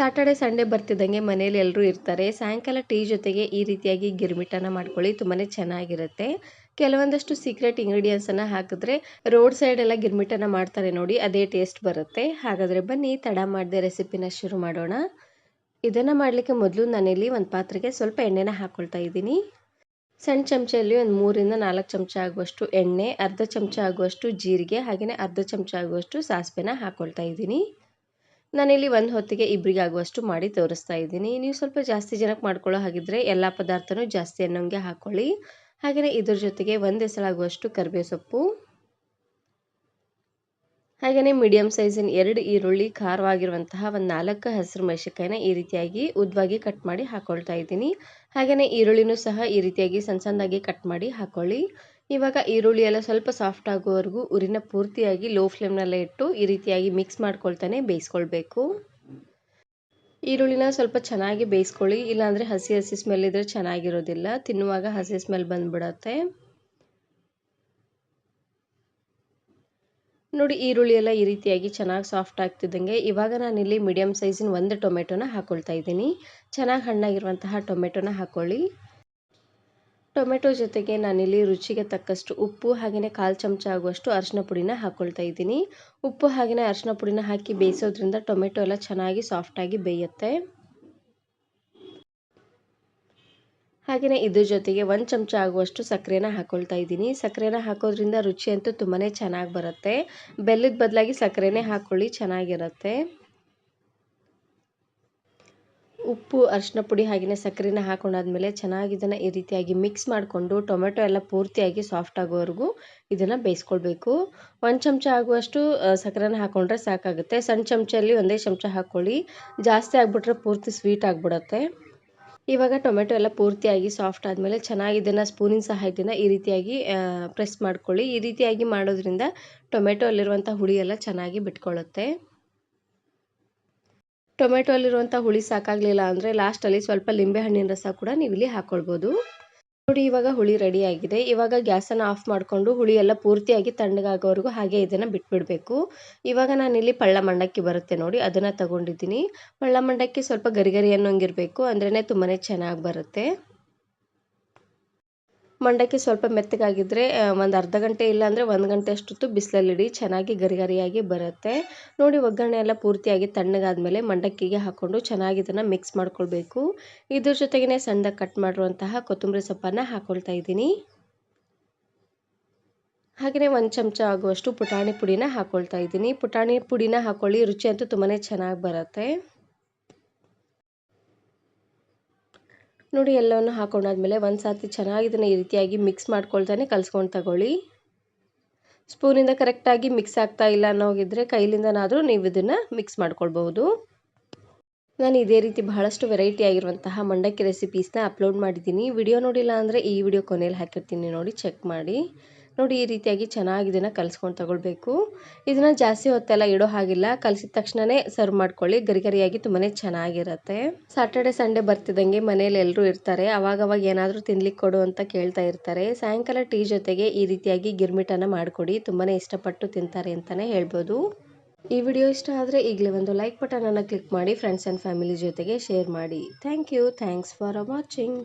Saturday Sunday ಬರ್ತಿದ್ದಂಗೆ ಮನೇಲಿ ಎಲ್ಲರೂ ಇರ್ತಾರೆ. ಸಾಯಂಕಾಲ ಟೀ ಜೊತೆಗೆ ಈ ರೀತಿಯಾಗಿ ಗಿರ್ಮಿಟನ ಮಾಡ್ಕೊಳ್ಳಿ ತುಂಬಾ ಚೆನ್ನಾಗಿರುತ್ತೆ. ಕೆಲವೊಂದಷ್ಟು ಸೀಕ್ರೆಟ್ ಇಂಗ್ರೀಡಿಯೆಂಟ್ಸನ್ನು ಹಾಕಿದ್ರೆ ರೋಡ್ ಸೈಡ್ ಎಲ್ಲ ಗಿರ್ಮಿಟನ ಮಾಡ್ತಾರೆ ನೋಡಿ, ಅದೇ ಟೇಸ್ಟ್ ಬರುತ್ತೆ. ಹಾಗಾದರೆ ಬನ್ನಿ, ತಡ ಮಾಡದೆ ರೆಸಿಪಿನ ಶುರು ಮಾಡೋಣ. ಇದನ್ನು ಮಾಡಲಿಕ್ಕೆ ಮೊದಲು ನಾನಿಲ್ಲಿ ಒಂದು ಪಾತ್ರೆಗೆ ಸ್ವಲ್ಪ ಎಣ್ಣೆನ ಹಾಕ್ಕೊಳ್ತಾ ಇದ್ದೀನಿ. ಸಣ್ಣ ಚಮಚಲ್ಲಿ ಒಂದು ಮೂರಿಂದ ನಾಲ್ಕು ಚಮಚ ಆಗುವಷ್ಟು ಎಣ್ಣೆ, ಅರ್ಧ ಚಮಚ ಆಗುವಷ್ಟು ಜೀರಿಗೆ ಹಾಗೆಯೇ ಅರ್ಧ ಚಮಚ ಆಗುವಷ್ಟು ಸಾಸಿವೆನ ಹಾಕ್ಕೊಳ್ತಾ ಇದ್ದೀನಿ. ನಾನಿಲ್ಲಿ ಒಂದು ಹೊತ್ತಿಗೆ ಇಬ್ಬರಿಗೆ ಆಗುವಷ್ಟು ಮಾಡಿ ತೋರಿಸ್ತಾ ಇದ್ದೀನಿ. ನೀವು ಸ್ವಲ್ಪ ಜಾಸ್ತಿ ಜನಕ್ಕೆ ಮಾಡ್ಕೊಳ್ಳೋ ಹಾಗಿದ್ರೆ ಎಲ್ಲ ಪದಾರ್ಥನೂ ಜಾಸ್ತಿ ಅನ್ನೋಂಗೆ ಹಾಕ್ಕೊಳ್ಳಿ ಹಾಗೆಯೇ ಇದ್ರ ಜೊತೆಗೆ ಒಂದು ಎಸಳಾಗುವಷ್ಟು ಕರಿಬೇವು ಸೊಪ್ಪು. ಹಾಗೆಯೇ ಮೀಡಿಯಮ್ ಸೈಜಿನ ಎರಡು ಈರುಳ್ಳಿ, ಖಾರವಾಗಿರುವಂತಹ ಒಂದು ನಾಲ್ಕು ಹಸಿರು ಮೆಣಸಿಕಾಯಿನ ಈ ರೀತಿಯಾಗಿ ಉದ್ದವಾಗಿ ಕಟ್ ಮಾಡಿ ಹಾಕ್ಕೊಳ್ತಾ ಇದ್ದೀನಿ. ಹಾಗೆಯೇ ಈರುಳ್ಳಿನೂ ಸಹ ಈ ರೀತಿಯಾಗಿ ಸಣ್ಣ ಸಣ್ಣದಾಗಿ ಕಟ್ ಮಾಡಿ ಹಾಕ್ಕೊಳ್ಳಿ ಇವಾಗ ಈರುಳ್ಳಿ ಎಲ್ಲ ಸ್ವಲ್ಪ ಸಾಫ್ಟ್ ಆಗೋವರೆಗೂ ಉರಿನ ಪೂರ್ತಿಯಾಗಿ ಲೋ ಫ್ಲೇಮ್ನಲ್ಲೇ ಇಟ್ಟು ಈ ರೀತಿಯಾಗಿ ಮಿಕ್ಸ್ ಮಾಡ್ಕೊಳ್ತಾನೆ ಬೇಯಿಸ್ಕೊಳ್ಬೇಕು. ಈರುಳ್ಳಿನ ಸ್ವಲ್ಪ ಚೆನ್ನಾಗಿ ಬೇಯಿಸ್ಕೊಳ್ಳಿ, ಇಲ್ಲಾಂದರೆ ಹಸಿ ಹಸಿ ಸ್ಮೆಲ್ ಇದ್ದರೆ ಚೆನ್ನಾಗಿರೋದಿಲ್ಲ. ತಿನ್ನುವಾಗ ಹಸಿ ಸ್ಮೆಲ್ ಬಂದ್ಬಿಡತ್ತೆ. ನೋಡಿ, ಈರುಳ್ಳಿ ಎಲ್ಲ ಈ ರೀತಿಯಾಗಿ ಚೆನ್ನಾಗಿ ಸಾಫ್ಟ್ ಆಗ್ತಿದ್ದಂಗೆ. ಇವಾಗ ನಾನಿಲ್ಲಿ ಮೀಡಿಯಮ್ ಸೈಜಿನ ಒಂದು ಟೊಮೆಟೊನ ಹಾಕ್ಕೊಳ್ತಾ ಇದ್ದೀನಿ. ಚೆನ್ನಾಗಿ ಹಣ್ಣಾಗಿರುವಂತಹ ಟೊಮೆಟೊನ ಹಾಕ್ಕೊಳ್ಳಿ ಟೊಮೆಟೊ ಜೊತೆಗೆ ನಾನಿಲ್ಲಿ ರುಚಿಗೆ ತಕ್ಕಷ್ಟು ಉಪ್ಪು ಹಾಗೆಯೇ ಕಾಲು ಚಮಚ ಆಗುವಷ್ಟು ಅರಿಶಿನ ಪುಡಿನ ಹಾಕ್ಕೊಳ್ತಾ ಇದ್ದೀನಿ. ಉಪ್ಪು ಹಾಗೆಯೇ ಅರಿಶಿನ ಪುಡಿನ ಹಾಕಿ ಬೇಯಿಸೋದ್ರಿಂದ ಟೊಮೆಟೊ ಎಲ್ಲ ಚೆನ್ನಾಗಿ ಸಾಫ್ಟಾಗಿ ಬೇಯುತ್ತೆ. ಹಾಗೆಯೇ ಇದ್ರ ಜೊತೆಗೆ ಒಂದು ಚಮಚ ಆಗುವಷ್ಟು ಸಕ್ಕರೆನ ಹಾಕ್ಕೊಳ್ತಾ ಇದ್ದೀನಿ. ಸಕ್ಕರೆನ ಹಾಕೋದ್ರಿಂದ ರುಚಿ ಅಂತೂ ತುಂಬಾ ಚೆನ್ನಾಗಿ ಬರುತ್ತೆ. ಬೆಲ್ಲದ ಬದಲಾಗಿ ಸಕ್ಕರೆನೇ ಹಾಕ್ಕೊಳ್ಳಿ ಚೆನ್ನಾಗಿರುತ್ತೆ. ಉಪ್ಪು ಅರಿಶಿನ ಪುಡಿ ಹಾಗೆಯೇ ಸಕ್ಕರೆನ ಹಾಕೊಂಡಾದ್ಮೇಲೆ ಚೆನ್ನಾಗಿ ಇದನ್ನು ಈ ರೀತಿಯಾಗಿ ಮಿಕ್ಸ್ ಮಾಡಿಕೊಂಡು ಟೊಮೆಟೊ ಎಲ್ಲ ಪೂರ್ತಿಯಾಗಿ ಸಾಫ್ಟ್ ಆಗೋವರೆಗೂ ಇದನ್ನು ಬೇಯಿಸ್ಕೊಳ್ಬೇಕು. ಒಂದು ಚಮಚ ಆಗುವಷ್ಟು ಸಕ್ಕರೆನ ಹಾಕ್ಕೊಂಡ್ರೆ ಸಾಕಾಗುತ್ತೆ. ಸಣ್ಣ ಚಮಚಲ್ಲಿ ಒಂದೇ ಚಮಚ ಹಾಕ್ಕೊಳ್ಳಿ ಜಾಸ್ತಿ ಆಗಿಬಿಟ್ರೆ ಪೂರ್ತಿ ಸ್ವೀಟ್ ಆಗಿಬಿಡತ್ತೆ. ಇವಾಗ ಟೊಮೆಟೊ ಎಲ್ಲ ಪೂರ್ತಿಯಾಗಿ ಸಾಫ್ಟ್ ಆದಮೇಲೆ ಚೆನ್ನಾಗಿ ಇದನ್ನು ಸ್ಪೂನಿನ ಸಹಾಯದಿಂದ ಈ ರೀತಿಯಾಗಿ ಪ್ರೆಸ್ ಮಾಡ್ಕೊಳ್ಳಿ. ಈ ರೀತಿಯಾಗಿ ಮಾಡೋದ್ರಿಂದ ಟೊಮೆಟೊ ಅಲ್ಲಿರುವಂಥ ಹುಳಿ ಎಲ್ಲ ಚೆನ್ನಾಗಿ ಬಿಟ್ಕೊಳ್ಳುತ್ತೆ. ಟೊಮೆಟೊ ಅಲ್ಲಿರುವಂಥ ಹುಳಿ ಸಾಕಾಗಲಿಲ್ಲ ಅಂದರೆ ಲಾಸ್ಟಲ್ಲಿ ಸ್ವಲ್ಪ ಲಿಂಬೆ ಹಣ್ಣಿನ ರಸ ಕೂಡ ನೀವು ಇಲ್ಲಿ ಹಾಕ್ಕೊಳ್ಬೋದು ನೋಡಿ, ಇವಾಗ ಹುಳಿ ರೆಡಿ ಆಗಿದೆ. ಇವಾಗ ಗ್ಯಾಸನ್ನು ಆಫ್ ಮಾಡಿಕೊಂಡು ಹುಳಿ ಎಲ್ಲ ಪೂರ್ತಿಯಾಗಿ ತಣ್ಣಗಾಗೋವರೆಗೂ ಹಾಗೆ ಇದನ್ನು ಬಿಟ್ಬಿಡಬೇಕು. ಇವಾಗ ನಾನಿಲ್ಲಿ ಪಳ್ಳ ಮಂಡಕ್ಕಿ ಬರುತ್ತೆ ನೋಡಿ, ಅದನ್ನು ತಗೊಂಡಿದ್ದೀನಿ. ಪಳ್ಳ ಮಂಡಕ್ಕಿ ಸ್ವಲ್ಪ ಗರಿ ಗರಿ ಅನ್ನೋಂಗಿರಬೇಕು ಅಂದ್ರೇ ತುಂಬಾ ಚೆನ್ನಾಗಿ ಬರುತ್ತೆ. ಮಂಡಕ್ಕಿ ಸ್ವಲ್ಪ ಮೆತ್ತಗಾಗಿದ್ದರೆ ಒಂದು ಅರ್ಧ ಗಂಟೆ ಇಲ್ಲ ಅಂದರೆ ಒಂದು ಗಂಟೆ ಅಷ್ಟೊತ್ತು ಬಿಸಿಲಲ್ಲಿಡಿ ಚೆನ್ನಾಗಿ ಗರಿ ಗರಿಯಾಗಿ ಬರುತ್ತೆ. ನೋಡಿ ಒಗ್ಗರಣೆ ಎಲ್ಲ ಪೂರ್ತಿಯಾಗಿ ತಣ್ಣಗಾದ್ಮೇಲೆ ಮಂಡಕ್ಕಿಗೆ ಹಾಕ್ಕೊಂಡು ಚೆನ್ನಾಗಿ ಇದನ್ನು ಮಿಕ್ಸ್ ಮಾಡ್ಕೊಳ್ಬೇಕು. ಇದ್ರ ಜೊತೆಗೇ ಸಣ್ಣದಾಗಿ ಕಟ್ ಮಾಡಿರುವಂತಹ ಕೊತ್ತಂಬರಿ ಸೊಪ್ಪನ್ನು ಹಾಕ್ಕೊಳ್ತಾ ಇದ್ದೀನಿ. ಹಾಗೆಯೇ ಒಂದು ಚಮಚ ಆಗುವಷ್ಟು ಪುಟಾಣಿ ಪುಡಿನ ಹಾಕ್ಕೊಳ್ತಾ ಇದ್ದೀನಿ. ಪುಟಾಣಿ ಪುಡಿನ ಹಾಕ್ಕೊಳ್ಳಿ ರುಚಿ ಅಂತೂ ತುಂಬಾ ಚೆನ್ನಾಗಿ ಬರುತ್ತೆ. ನೋಡಿ, ಎಲ್ಲವನ್ನು ಹಾಕೊಂಡಾದ್ಮೇಲೆ ಒಂದು ಸರ್ತಿ ಚೆನ್ನಾಗಿ ಇದನ್ನು ಈ ರೀತಿಯಾಗಿ ಮಿಕ್ಸ್ ಮಾಡ್ಕೊಳ್ತಾನೆ, ಕಲಿಸ್ಕೊಂಡು ತಗೊಳ್ಳಿ. ಸ್ಪೂನಿಂದ ಕರೆಕ್ಟಾಗಿ ಮಿಕ್ಸ್ ಆಗ್ತಾ ಇಲ್ಲ ಅನ್ನೋಗಿದ್ರೆ ಕೈಲಿಂದನಾದರೂ ನೀವು ಇದನ್ನು ಮಿಕ್ಸ್ ಮಾಡ್ಕೊಳ್ಬಹುದು. ನಾನು ಇದೇ ರೀತಿ ಬಹಳಷ್ಟು ವೆರೈಟಿ ಆಗಿರುವಂತಹ ಮಂಡಕ್ಕಿ ರೆಸಿಪೀಸ್ನ ಅಪ್ಲೋಡ್ ಮಾಡಿದ್ದೀನಿ. ವಿಡಿಯೋ ನೋಡಿಲ್ಲ ಅಂದರೆ ಈ ವಿಡಿಯೋ ಕೊನೆಯಲ್ಲಿ ಹಾಕಿರ್ತೀನಿ ನೋಡಿ ಚೆಕ್ ಮಾಡಿ. ನೋಡಿ, ಈ ರೀತಿಯಾಗಿ ಚೆನ್ನಾಗಿ ಇದನ್ನು ಕಲಿಸ್ಕೊಂಡು ತಗೊಳ್ಬೇಕು. ಇದನ್ನು ಜಾಸ್ತಿ ಹೊತ್ತೆಲ್ಲ ಇಡೋ ಹಾಗಿಲ್ಲ. ಕಲಿಸಿದ ತಕ್ಷಣವೇ ಸರ್ವ್ ಮಾಡ್ಕೊಳ್ಳಿ. ಗರಿ ಗರಿಯಾಗಿ ತುಂಬಾ ಚೆನ್ನಾಗಿರುತ್ತೆ. ಸಾಟರ್ಡೆ ಸಂಡೇ ಬರ್ತಿದ್ದಂಗೆ ಮನೇಲಿ ಎಲ್ಲರೂ ಇರ್ತಾರೆ. ಅವಾಗವಾಗ ಏನಾದರೂ ತಿನ್ಲಿಕ್ಕೆ ಕೊಡು ಅಂತ ಕೇಳ್ತಾ ಇರ್ತಾರೆ. ಸಾಯಂಕಾಲ ಟೀ ಜೊತೆಗೆ ಈ ರೀತಿಯಾಗಿ ಗಿರ್ಮಿಟನ್ನು ಮಾಡಿಕೊಡಿ. ತುಂಬಾ ಇಷ್ಟಪಟ್ಟು ತಿಂತಾರೆ ಅಂತಲೇ ಹೇಳ್ಬೋದು. ಈ ವಿಡಿಯೋ ಇಷ್ಟ ಆದರೆ ಈಗಲೇ ಒಂದು ಲೈಕ್ ಬಟನನ್ನು ಕ್ಲಿಕ್ ಮಾಡಿ ಫ್ರೆಂಡ್ಸ್ ಆ್ಯಂಡ್ ಫ್ಯಾಮಿಲಿ ಜೊತೆಗೆ ಶೇರ್ ಮಾಡಿ. Thank you thanks for watching